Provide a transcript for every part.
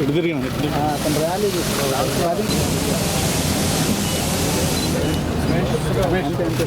ఎటు తిరిగినా ర్యాలీ అంతే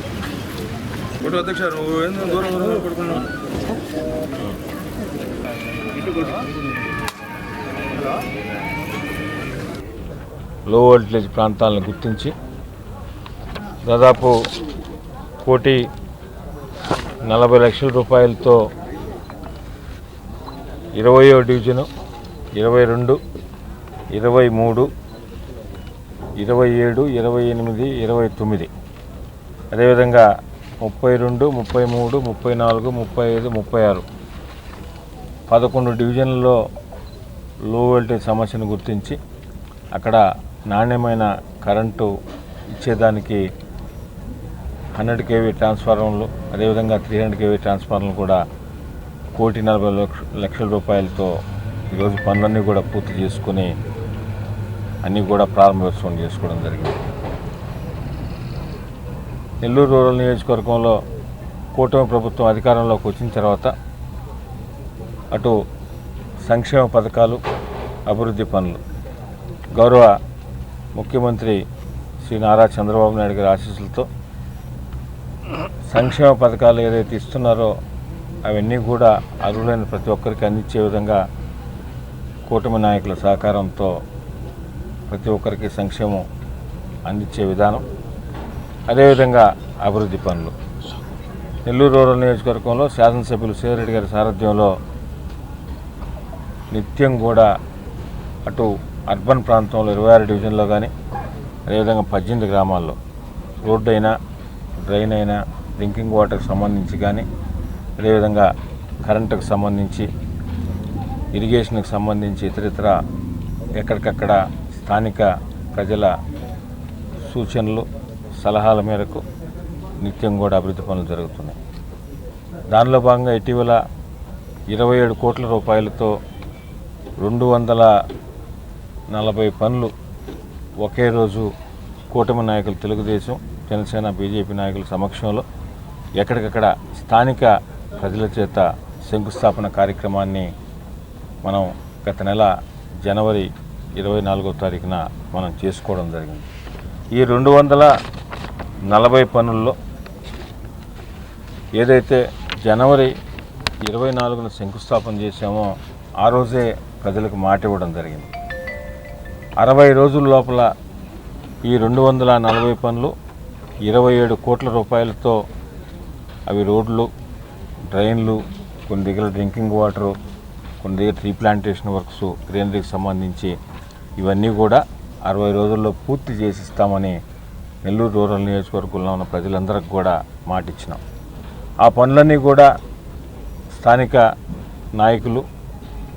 కొట్టు అధ్యక్ష నువ్వు ఏందో దూరం దూరం పడుకున్నావు. లో వోల్టేజ్ ప్రాంతాలను గుర్తించి దాదాపు కోటి నలభై లక్షల రూపాయలతో ఇరవయో డివిజను ఇరవై రెండు ఇరవై మూడు ఇరవై ఏడు ఇరవై ఎనిమిది ఇరవై తొమ్మిది. అదేవిధంగా ముప్పై రెండు ముప్పై మూడు ముప్పై నాలుగు ముప్పై ఐదు ముప్పై ఆరు. పదకొండు డివిజన్లలో లో వోల్టేజ్ సమస్యను గుర్తించి అక్కడ నాణ్యమైన కరెంటు ఇచ్చేదానికి హండ్రెడ్ కేవీ ట్రాన్స్ఫార్మర్లు అదేవిధంగా త్రీ హండ్రెడ్ కేవీ ట్రాన్స్ఫార్మర్లు కూడా కోటి నలభై లక్ష లక్షల రూపాయలతో ఈరోజు పనులన్నీ కూడా పూర్తి చేసుకుని అన్నీ కూడా ప్రారంభోత్సవం చేసుకోవడం జరిగింది. నెల్లూరు రూరల్ నియోజకవర్గంలో కూటమి ప్రభుత్వం అధికారంలోకి వచ్చిన తర్వాత అటు సంక్షేమ పథకాలు అభివృద్ధి పనులు. గౌరవ ముఖ్యమంత్రి శ్రీ నారా చంద్రబాబు నాయుడు గారి ఆశీస్సులతో సంక్షేమ పథకాలు ఏదైతే ఇస్తున్నారో అవన్నీ కూడా అర్హులైన ప్రతి ఒక్కరికి అందించే విధంగా కూటమి నాయకుల సహకారంతో ప్రతి ఒక్కరికి సంక్షేమం అందించే విధానం అదేవిధంగా అభివృద్ధి పనులు. నెల్లూరు రూరల్ నియోజకవర్గంలో శాసనసభ్యులు సేరెడ్డి గారి సారథ్యంలో నిత్యం కూడా అటు అర్బన్ ప్రాంతంలో ఇరవై ఆరు డివిజన్లో కానీ అదేవిధంగా పద్దెనిమిది గ్రామాల్లో రోడ్డు అయినా డ్రైన్ అయినా డ్రింకింగ్ వాటర్కి సంబంధించి కానీ అదేవిధంగా కరెంటుకు సంబంధించి ఇరిగేషన్కి సంబంధించి ఇతరితర ఎక్కడికక్కడ స్థానిక ప్రజల సూచనలు సలహాల మేరకు నిత్యం కూడా అభివృద్ధి పనులు జరుగుతున్నాయి. దానిలో భాగంగా ఇటీవల ఇరవై ఏడు కోట్ల రూపాయలతో రెండు వందల నలభై పనులు ఒకే రోజు కూటమి నాయకులు తెలుగుదేశం జనసేన బీజేపీ నాయకుల సమక్షంలో ఎక్కడికక్కడ స్థానిక ప్రజల చేత శంకుస్థాపన కార్యక్రమాన్ని మనం గత నెల జనవరి ఇరవై నాలుగో తారీఖున మనం చేసుకోవడం జరిగింది. ఈ రెండు వందల నలభై పనుల్లో ఏదైతే జనవరి ఇరవై నాలుగున శంకుస్థాపన చేశామో ఆ రోజే ప్రజలకు మాట ఇవ్వడం జరిగింది. అరవై రోజుల లోపల ఈ రెండు వందల నలభై పనులు ఇరవై ఏడు కోట్ల రూపాయలతో అవి రోడ్లు డ్రైన్లు కొన్ని దగ్గర డ్రింకింగ్ వాటరు కొన్ని దగ్గర ట్రీ ప్లాంటేషన్ వర్క్స్ గ్రీనరీకి సంబంధించి ఇవన్నీ కూడా అరవై రోజుల్లో పూర్తి చేసిస్తామని నెల్లూరు రూరల్ నియోజకవర్గంలో ఉన్న ప్రజలందరికి కూడా మాట ఇచ్చినాం ఆ పనులన్నీ కూడా స్థానిక నాయకులు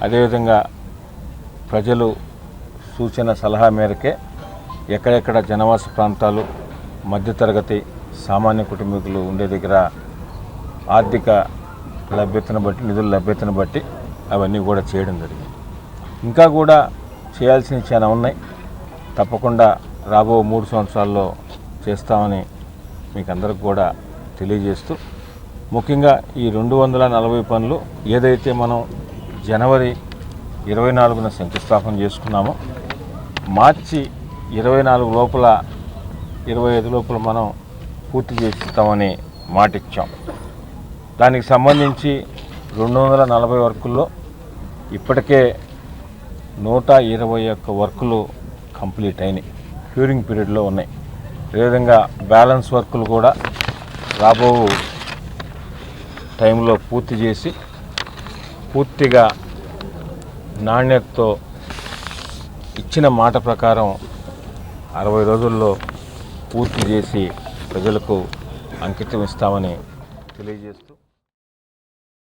అదేవిధంగా ప్రజలు సూచన సలహా మేరకే ఎక్కడెక్కడ జనవాస ప్రాంతాలు మధ్యతరగతి సామాన్య కుటుంబీకులు ఉండే దగ్గర ఆర్థిక లభ్యతను బట్టి నిధుల లభ్యతను బట్టి అవన్నీ కూడా చేయడం జరిగింది. ఇంకా కూడా చేయాల్సినవి చాలా ఉన్నాయి. తప్పకుండా రాబో మూడు సంవత్సరాల్లో చేస్తామని మీకు అందరికి కూడా తెలియజేస్తూ ముఖ్యంగా ఈ రెండు వందల నలభై పనులు ఏదైతే మనం జనవరి ఇరవై నాలుగున శంకుస్థాపన చేసుకున్నామో మార్చి ఇరవై నాలుగు లోపల ఇరవై ఐదు లోపల మనం పూర్తి చేస్తామని మాట ఇచ్చాం దానికి సంబంధించి రెండు వందల నలభై వర్కుల్లో ఇప్పటికే నూట ఇరవై ఒక్క వర్కులు కంప్లీట్ అయినాయి. క్యూరింగ్ పీరియడ్లో ఉన్నాయి. అదేవిధంగా బ్యాలెన్స్ వర్కులు కూడా రాబో టైంలో పూర్తి చేసి పూర్తిగా నాణ్యతతో ఇచ్చిన మాట ప్రకారం అరవై రోజుల్లో పూర్తి చేసి ప్రజలకు అంకితం ఇస్తామని తెలియజేస్తూ